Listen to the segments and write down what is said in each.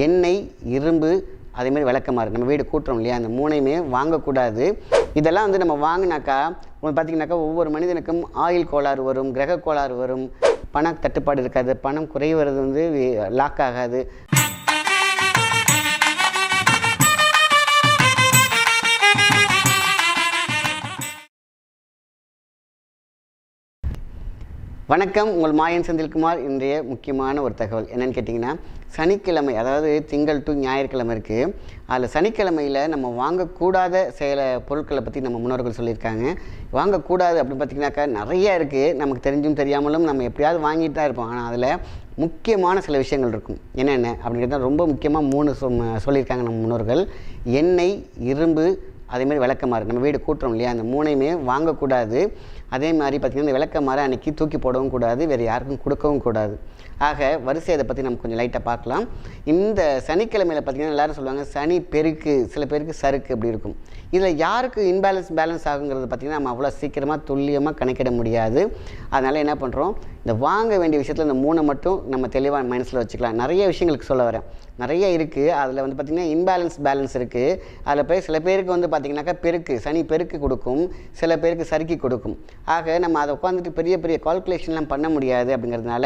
எண்ணெய் இரும்பு அதேமாதிரி விளக்கமாறு நம்ம வீடு கூட்டுறோம் இல்லையா? அந்த மூணையுமே வாங்கக்கூடாது. இதெல்லாம் வந்து நம்ம வாங்கினாக்கா பார்த்திங்கனாக்கா ஒவ்வொரு மனிதனுக்கும் ஆயில் கோளாறு வரும் கிரக கோளாறு வரும். பண தட்டுப்பாடு இருக்காது பணம் குறைவது வந்து லாக் ஆகாது. வணக்கம் உங்கள் மாயன் செந்தில்குமார். இன்றைய முக்கியமான ஒரு தகவல். என்னன்னு கேட்டிங்கன்னா சனிக்கிழமை அதாவது திங்கள் டு ஞாயிற்றுக்கிழமை இருக்குது அதில் சனிக்கிழமையில் நம்ம வாங்கக்கூடாத செயல பொருட்களை பற்றி நம்ம முன்னோர்கள் சொல்லியிருக்காங்க. வாங்கக்கூடாது அப்படின்னு பார்த்திங்கனாக்கா நிறைய இருக்குது நமக்கு தெரிஞ்சும் தெரியாமலும் நம்ம எப்படியாவது வாங்கிட்டு தான் இருப்போம். ஆனால் அதில் முக்கியமான சில விஷயங்கள் இருக்கும். என்னென்ன? அப்படிங்கிறது ரொம்ப முக்கியமாக மூணு சொ சொல்லியிருக்காங்க நம்ம முன்னோர்கள். எண்ணெய் இரும்பு அதேமாதிரி விளக்கமாறு. நம்ம வீடு கூட்டுறோம் இல்லையா? அந்த மூணையுமே வாங்கக்கூடாது. அதே மாதிரி பார்த்திங்கன்னா இந்த விளக்க மரம் அன்றைக்கி தூக்கி போடவும் கூடாது வேறு யாருக்கும் கொடுக்கவும் கூடாது. ஆக வரிசை இதை பற்றி நம்ம கொஞ்சம் லைட்டாக பார்க்கலாம். இந்த சனிக்கிழமையில் பார்த்திங்கன்னா எல்லோரும் சொல்லுவாங்க சனி பெருக்கு சில பேருக்கு சறுக்கு அப்படி இருக்கும். இதில் யாருக்கு இன்பேலன்ஸ் பேலன்ஸ் ஆகுங்கிறது பார்த்திங்கன்னா நம்ம அவ்வளோ சீக்கிரமாக துல்லியமாக கணக்கிட முடியாது. அதனால் என்ன பண்ணுறோம் இந்த வாங்க வேண்டிய விஷயத்தில் இந்த மூணை மட்டும் நம்ம தெளிவாக மனசில் வச்சுக்கலாம். நிறைய விஷயங்களுக்கு சொல்ல வரேன். நிறைய இருக்குது அதில் வந்து பார்த்திங்கன்னா இன்பேலன்ஸ் பேலன்ஸ் இருக்குது அதில் போய் சில பேருக்கு வந்து பார்த்திங்கனாக்கா பெருக்கு சனி பெருக்கு கொடுக்கும். சில பேருக்கு சறுக்கி கொடுக்கும். ஆக நம்ம அதை உட்காந்துட்டு பெரிய பெரிய கால்குலேஷன்லாம் பண்ண முடியாது அப்படிங்கிறதுனால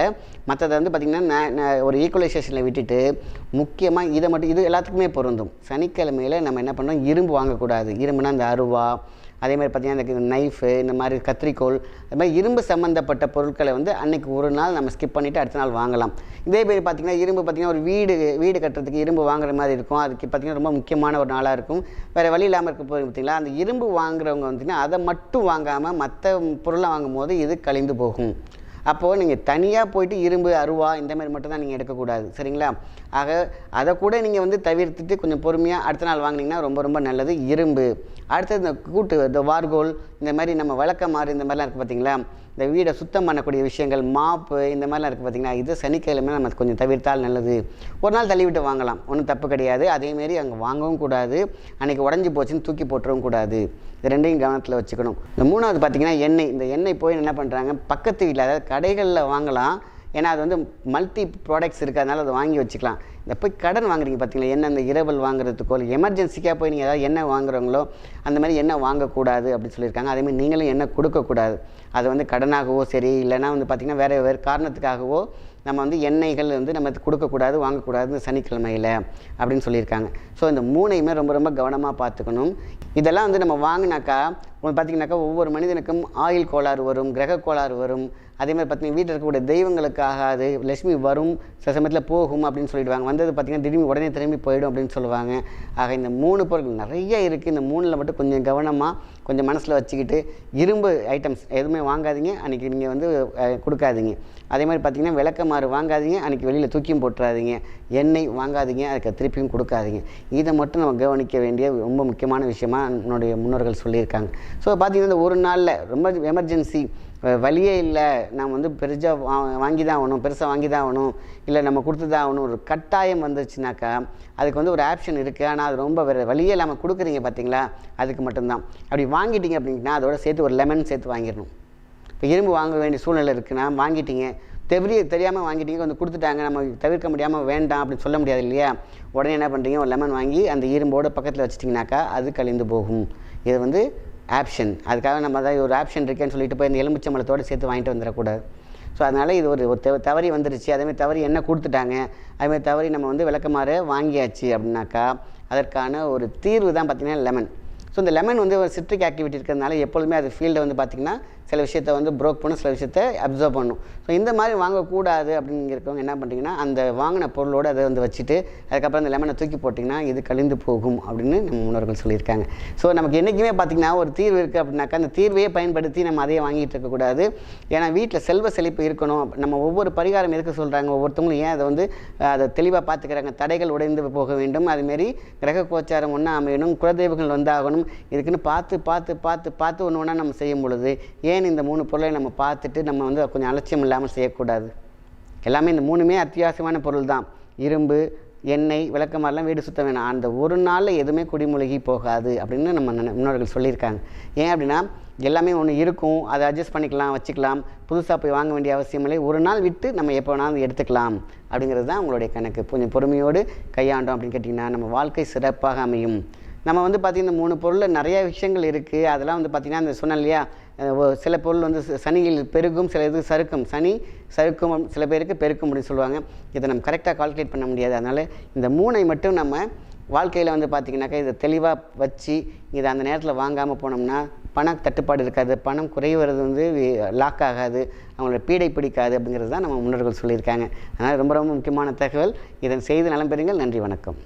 மற்றதை வந்து பார்த்திங்கன்னா நான் ஒரு ஈக்குவலைசேஷனில் விட்டுட்டு முக்கியமாக இதை மட்டும் இது எல்லாத்துக்குமே பொருந்தும். சனிக்கிழமையில் நம்ம என்ன பண்ணுறோம் இரும்பு வாங்கக்கூடாது. இரும்புனா அந்த அருவா அதே மாதிரி பார்த்திங்கன்னா இந்த நைஃபு இந்த மாதிரி கத்திரிக்கோள் அது மாதிரி இரும்பு சம்மந்தப்பட்ட பொருட்களை வந்து அன்றைக்கி ஒரு நாள் நம்ம ஸ்கிப் பண்ணிவிட்டு அடுத்த நாள் வாங்கலாம். இதே மாதிரி பார்த்திங்கன்னா இரும்பு பார்த்திங்கன்னா ஒரு வீடு வீடு கட்டுறதுக்கு இரும்பு வாங்குற மாதிரி இருக்கும். அதுக்கு பார்த்திங்கன்னா ரொம்ப முக்கியமான ஒரு நாளாக இருக்கும். வேறு வழி இல்லாமல் இருக்க போது பார்த்திங்களா அந்த இரும்பு வாங்குறவங்க வந்துட்டிங்கன்னா அதை மட்டும் வாங்காமல் மற்ற பொருளை வாங்கும் போது இது கழிந்து போகும். அப்போது நீங்கள் தனியாக போயிட்டு இரும்பு அருவா இந்த மாதிரி மட்டும்தான் நீங்கள் எடுக்கக்கூடாது. சரிங்களா? ஆக அதை கூட நீங்கள் வந்து தவிர்த்துட்டு கொஞ்சம் பொறுமையாக அடுத்த நாள் வாங்கினீங்கன்னா ரொம்ப ரொம்ப நல்லது. இரும்பு. அடுத்தது இந்த கூட்டு இந்த வார்கோல் இந்த மாதிரி நம்ம விளக்கமாறு இந்த மாதிரிலாம் இருக்குது பார்த்தீங்களா இந்த வீடை சுத்தம் பண்ணக்கூடிய விஷயங்கள் மாப்பு இந்த மாதிரிலாம் இருக்குது பார்த்திங்கன்னா இது சனிக்கிழமை நம்ம கொஞ்சம் தவிர்த்தால் நல்லது. ஒரு நாள் தள்ளிவிட்டு வாங்கலாம். ஒன்றும் தப்பு கிடையாது. அதேமாரி அங்கே வாங்கவும் கூடாது. அன்றைக்கி உடஞ்சி போச்சுன்னு தூக்கி போட்டுறவும் கூடாது. இது ரெண்டையும் கவனத்தில் வச்சுக்கணும். இந்த மூணாவது பார்த்திங்கன்னா எண்ணெய். இந்த எண்ணெய் போய் என்ன பண்ணுறாங்க பக்கத்து வீட்டில் அதாவது கடைகளில் வாங்கலாம். ஏன்னா அது வந்து மல்டி ப்ராடக்ட்ஸ் இருக்கிறதுனால அதை வாங்கி வச்சுக்கலாம். இந்த போய் கடன் வாங்குறீங்க பார்த்தீங்களா என்ன அந்த இரவல் வாங்குறதுக்கோ இல்லை எமர்ஜென்சிக்காக போய் நீங்கள் ஏதாவது என்ன வாங்குறவங்களோ அந்த மாதிரி என்ன வாங்கக்கூடாது அப்படின்னு சொல்லியிருக்காங்க. அதேமாதிரி நீங்களும் என்ன கொடுக்கக்கூடாது. அது வந்து கடனாகவோ சரி இல்லைனா வந்து பார்த்திங்கன்னா வேறு வேறு காரணத்துக்காகவோ நம்ம வந்து எண்ணெய்கள் வந்து நம்ம கொடுக்கக்கூடாது வாங்கக்கூடாது சனிக்கிழமையில் அப்படின்னு சொல்லியிருக்காங்க. ஸோ இந்த மூணையுமே ரொம்ப ரொம்ப கவனமாக பார்த்துக்கணும். இதெல்லாம் வந்து நம்ம வாங்கினாக்கா பார்த்திங்கனாக்கா ஒவ்வொரு மனிதனுக்கும் ஆயில் கோளாறு வரும் கிரக கோளாறு வரும். அதே மாதிரி பார்த்தீங்கன்னா வீட்டில் இருக்கக்கூடிய தெய்வங்களுக்கு ஆகாது லட்சுமி வரும் சில சமயத்தில் போகும் அப்படின்னு சொல்லிடுவாங்க. வந்தது பார்த்திங்கன்னா திரும்பி உடனே திரும்பி போயிடும் அப்படின்னு சொல்லுவாங்க. ஆக இந்த மூணு பொருட்கள் நிறைய இருக்குது இந்த மூணில் மட்டும் கொஞ்சம் கவனமாக கொஞ்சம் மனசில் வச்சுக்கிட்டு இரும்பு ஐட்டம்ஸ் எதுவுமே வாங்காதீங்க. அன்றைக்கி நீங்கள் வந்து கொடுக்காதீங்க. அதே மாதிரி பார்த்திங்கன்னா விளக்கமாறு வாங்காதீங்க. அன்றைக்கி வெளியில் தூக்கியும் போட்டுறாதீங்க. எண்ணெய் வாங்காதீங்க. அதுக்கு திருப்பியும் கொடுக்காதீங்க. இதை மட்டும் நம்ம கவனிக்க வேண்டிய ரொம்ப முக்கியமான விஷயமா என்னுடைய முன்னோர்கள் சொல்லியிருக்காங்க. ஸோ பார்த்திங்கன்னா இந்த ஒரு நாளில் ரொம்ப எமர்ஜென்சி வழியே இல்லை. நம்ம வந்து பெருசாக வா வாங்கி தான் ஆகணும் பெருசாக வாங்கி தான் ஆகணும் இல்லை நம்ம கொடுத்து தான் ஆகணும். ஒரு கட்டாயம் வந்துச்சுனாக்கா அதுக்கு வந்து ஒரு ஆப்ஷன் இருக்குது ஆனால் அது ரொம்ப வேறு வழியே இல்லாமல் கொடுக்குறீங்க பார்த்தீங்களா அதுக்கு மட்டும்தான். அப்படி வாங்கிட்டீங்க அப்படின்னா அதோட சேர்த்து ஒரு லெமன் சேர்த்து வாங்கிடணும். இப்போ இரும்பு வாங்க வேண்டிய சூழ்நிலை இருக்குன்னா வாங்கிட்டீங்க. தெரிய தெரியாமல் வாங்கிட்டீங்க. வந்து கொடுத்துட்டாங்க. நம்ம தவிர்க்க முடியாமல் வேண்டாம் அப்படின்னு சொல்ல முடியாது இல்லையா? உடனே என்ன பண்ணுறீங்க ஒரு லெமன் வாங்கி அந்த இரும்போடு பக்கத்தில் வச்சிட்டிங்கனாக்கா அது கழிந்து போகும். இது வந்து ஆப்ஷன் அதுக்காக நம்ம அதாவது ஒரு ஆப்ஷன் இருக்கேன்னு சொல்லிட்டு போய் இந்த எலுமிச்சம்பழத்தோடு சேர்த்து வாங்கிட்டு வந்துடக்கூடாது. ஸோ அதனால் இது ஒரு ஒரு தவறி வந்துருச்சு. அதேமாதிரி தவறி என்ன கொடுத்துட்டாங்க? அதுமாதிரி தவறி நம்ம வந்து விளக்கமாறு வாங்கியாச்சு அப்படின்னாக்கா அதற்கான ஒரு தீர்வு தான் பார்த்திங்கன்னா லெமன் ஸோ இந்த லெமன் வந்து ஒரு சிட்ரிக் ஆக்டிவிட்டி இருக்கிறதுனால எப்பொழுதுமே அது ஃபீல்டை வந்து பார்த்திங்கன்னா சில விஷயத்தை வந்து ப்ரோக் பண்ணும் சில விஷயத்த அப்சர்வ் பண்ணும் ஸோ இந்த மாதிரி வாங்கக்கூடாது அப்படிங்கிறவங்க என்ன பண்ணுறீங்கன்னா அந்த வாங்கின பொருளோடு அதை வந்து வச்சுட்டு அதுக்கப்புறம் அந்த லெமனை தூக்கி போட்டிங்கன்னா இது கழிந்து போகும் அப்படின்னு நம்ம முன்னோர்கள் சொல்லியிருக்காங்க. ஸோ நமக்கு என்றைக்குமே பார்த்திங்கன்னா ஒரு தீர்வு இருக்குது அப்படின்னாக்கா அந்த தீர்வையே பயன்படுத்தி நம்ம அதையே வாங்கிட்டு இருக்கக்கூடாது. ஏன்னா வீட்டில் செல்வ செழிப்பு இருக்கணும். நம்ம ஒவ்வொரு பரிகாரம் எதுக்கு சொல்கிறாங்க ஒவ்வொருத்தவங்களும் ஏன் அதை வந்து அதை தெளிவாக பார்த்துக்கிறாங்க தடைகள் உடைந்து போக வேண்டும். அதுமாரி கிரக கோச்சாரம் ஒன்றா அமையணும் குலதெய்வங்கள் வந்தாகணும். இதுக்குன்னு பார்த்து பார்த்து பார்த்து பார்த்து ஒன்று ஒன்றா நம்ம செய்யும் பொழுது ஏன் இந்த மூணு பொருளை நம்ம பார்த்துட்டு நம்ம வந்து கொஞ்சம் அலட்சியம் இல்லாமல் செய்யக்கூடாது? எல்லாமே இந்த மூணுமே அத்தியாவசியமான பொருள் தான். இரும்பு எண்ணெய் விளக்கமாரெலாம் வீடு சுத்த வேணாம். அந்த ஒரு நாளில் எதுவுமே குடிமூழ்கி போகாது அப்படின்னு நம்ம முன்னோர்கள் சொல்லியிருக்காங்க. ஏன் அப்படின்னா எல்லாமே ஒன்று இருக்கும் அதை அட்ஜஸ்ட் பண்ணிக்கலாம் வச்சுக்கலாம். புதுசாக போய் வாங்க வேண்டிய அவசியம் இல்லை. ஒரு நாள் விட்டு நம்ம எப்போ வேணாலும் எடுத்துக்கலாம் அப்படிங்கிறது தான் உங்களுடைய கணக்கு. கொஞ்சம் பொறுமையோடு கையாண்டோம் அப்படின்னு கேட்டிங்கன்னா நம்ம வாழ்க்கை சிறப்பாக அமையும். நம்ம வந்து பார்த்திங்கன்னா மூணு பொருளில் நிறைய விஷயங்கள் இருக்குது அதெல்லாம் வந்து பார்த்திங்கன்னா அந்த சொன்னேன் இல்லையா? சில பொருள் வந்து சனியில் பெருகும் சில இது சறுக்கும். சனி சறுக்கும் சில பேருக்கு பெருக்கும் அப்படின்னு சொல்லுவாங்க. இதை நம்ம கரெக்டாக கால்குலேட் பண்ண முடியாது. அதனால் இந்த மூணை மட்டும் நம்ம வாழ்க்கையில் வந்து பார்த்திங்கனாக்கா இதை தெளிவாக வச்சு இதை அந்த நேரத்தில் வாங்காமல் போனோம்னா பண தட்டுப்பாடு இருக்காது. பணம் குறைவது வந்து லாக் ஆகாது. அவங்களோட பீடை பிடிக்காது அப்படிங்கிறது தான் நம்ம முன்னோர்கள் சொல்லியிருக்காங்க. அதனால் ரொம்ப ரொம்ப முக்கியமான தகவல். இதன் செய்து நலம் பெறுங்கள். நன்றி வணக்கம்.